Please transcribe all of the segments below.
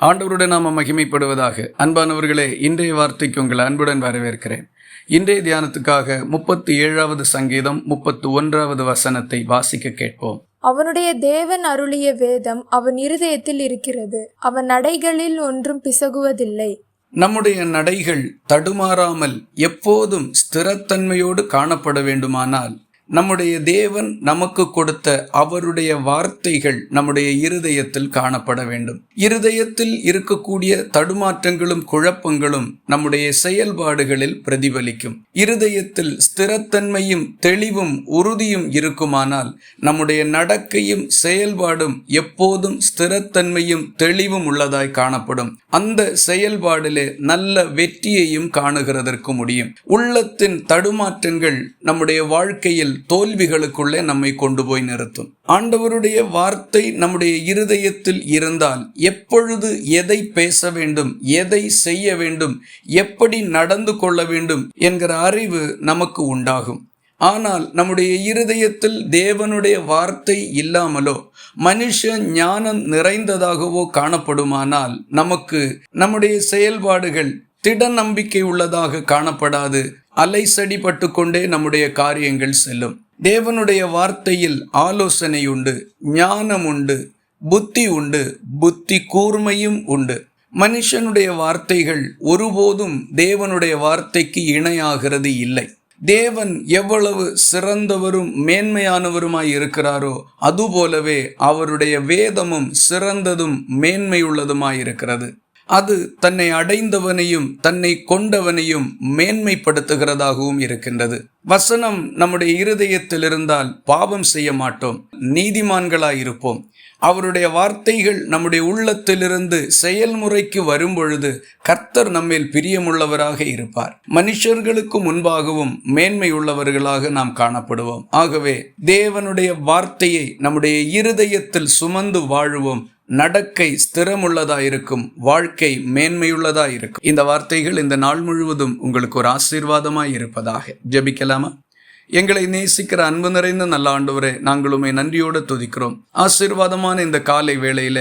ஆண்டவருடைய நாம மகிமைப்படுவதாக. அன்பானவர்களே இன்றைய வார்த்தைக்கு உங்களை அன்புடன் வரவேற்கிறேன். இன்றைய தியானத்துக்காக முப்பத்தி ஏழாவது சங்கீதம் முப்பத்தி ஒன்றாவது வசனத்தை வாசிக்க கேட்போம். அவனுடைய தேவன் அருளிய வேதம் அவன் இருதயத்தில் இருக்கிறது. அவன் நடைகளில் ஒன்றும் பிசகுவதில்லை. நம்முடைய நடைகள் தடுமாறாமல் எப்போதும் ஸ்திரத்தன்மையோடு காணப்பட வேண்டுமானால் நம்முடைய தேவன் நமக்கு கொடுத்த அவருடைய வார்த்தைகள் நம்முடைய இருதயத்தில் காணப்பட வேண்டும். இருதயத்தில் இருக்கக்கூடிய தடுமாற்றங்களும் குழப்பங்களும் நம்முடைய செயல்பாடுகளில் பிரதிபலிக்கும். இருதயத்தில் ஸ்திரத்தன்மையும் தெளிவும் உறுதியும் இருக்குமானால் நம்முடைய நடக்கையும் செயல்பாடும் எப்போதும் ஸ்திரத்தன்மையும் தெளிவும் உள்ளதாய் காணப்படும். அந்த செயல்பாடிலே நல்ல வெற்றியையும் காணுகிறதற்கு முடியும். உள்ளத்தின் தடுமாற்றங்கள் நம்முடைய வாழ்க்கையில் தோல்விகளுக்குள்ளே நம்மை கொண்டு போய் நிறுத்தும். ஆண்டவருடைய வார்த்தை நம்முடைய இருதயத்தில் இருந்தால் எப்பொழுது எதை பேச வேண்டும் எதை செய்ய வேண்டும் எப்படி நடந்து கொள்ள வேண்டும் என்கிற அறிவு நமக்கு உண்டாகும். ஆனால் நம்முடைய இருதயத்தில் தேவனுடைய வார்த்தை இல்லாமலோ மனுஷ ஞானம் நிறைந்ததாகவோ காணப்படுமானால் நமக்கு நம்முடைய செயல்பாடுகள் திட நம்பிக்கை உள்ளதாக காணப்படாது. அலைசடிப்பட்டு கொண்டே நம்முடைய காரியங்கள் செல்லும். தேவனுடைய வார்த்தையில் ஆலோசனை உண்டு ஞானம் உண்டு புத்தி உண்டு புத்தி கூர்மையும் உண்டு. மனுஷனுடைய வார்த்தைகள் ஒருபோதும் தேவனுடைய வார்த்தைக்கு இணையாகிறது இல்லை. தேவன் எவ்வளவு சிறந்தவரும் மேன்மையானவருமாய் இருக்கிறாரோ அதுபோலவே அவருடைய வேதமும் சிறந்ததும் மேன்மையுள்ளதுமாய் இருக்கிறது. அது தன்னை அடைந்தவனையும் தன்னை கொண்டவனையும் மேன்மைப்படுத்துகிறதாகவும் இருக்கின்றது. வசனம் நம்முடைய இருதயத்தில் இருந்தால் பாவம் செய்ய மாட்டோம் நீதிமான்களாய் இருப்போம் அவருடைய வார்த்தைகள் நம்முடைய உள்ளத்திலிருந்து செயல்முறைக்கு வரும்பொழுது கர்த்தர் நம்மேல் பிரியமுள்ளவராக இருப்பார். மனுஷர்களுக்கு முன்பாகவும் மேன்மை உள்ளவர்களாக நாம் காணப்படுவோம். ஆகவே தேவனுடைய வார்த்தையை நம்முடைய இருதயத்தில் சுமந்து வாழுவோம். நடக்கை ஸ்திரமுள்ளதாயிருக்கும் வாழ்க்கை மேன்மையுள்ளதாயிருக்கும். இந்த வார்த்தைகள் இந்த நாள் முழுவதும் உங்களுக்கு ஒரு ஆசீர்வாதமாய் இருப்பதாக ஜெபிக்கலாமா? எங்களை நேசிக்கிற அன்பு நிறைந்த நல்ல ஆண்டவரே நாங்கள் உண்மை நன்றியோடு துதிக்கிறோம். ஆசீர்வாதமான இந்த காலை வேளையில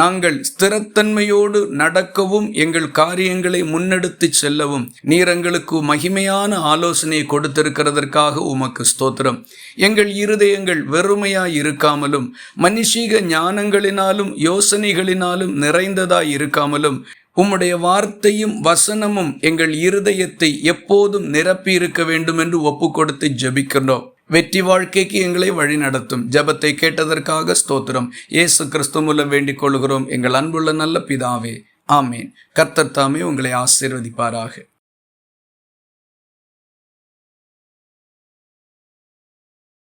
நாங்கள் ஸ்திரத்தன்மையோடு நடக்கவும் எங்கள் காரியங்களை முன்னெடுத்து செல்லவும் நீர் எங்களுக்கு மகிமையான ஆலோசனையை கொடுத்திருக்கிறதற்காக உமக்கு ஸ்தோத்திரம். எங்கள் இருதயங்கள் வெறுமையாய் இருக்காமலும் மனுஷீக ஞானங்களினாலும் யோசனைகளினாலும் நிறைந்ததாய் இருக்காமலும் உம்முடைய வார்த்தையும் வசனமும் எங்கள் இருதயத்தை எப்போதும் நிரப்பி இருக்க வேண்டும் என்று ஒப்பு கொடுத்து ஜபிக்கின்றோம். வெற்றி வாழ்க்கைக்கு எங்களை வழி நடத்தும். ஜபத்தை கேட்டதற்காக ஸ்தோத்திரம். இயேசு கிறிஸ்து மூலம் வேண்டிக் கொள்கிறோம். எங்கள் அன்புள்ள நல்ல பிதாவே. ஆமேன். கர்த்தர் தாமே உங்களை ஆசீர்வதிப்பாராக.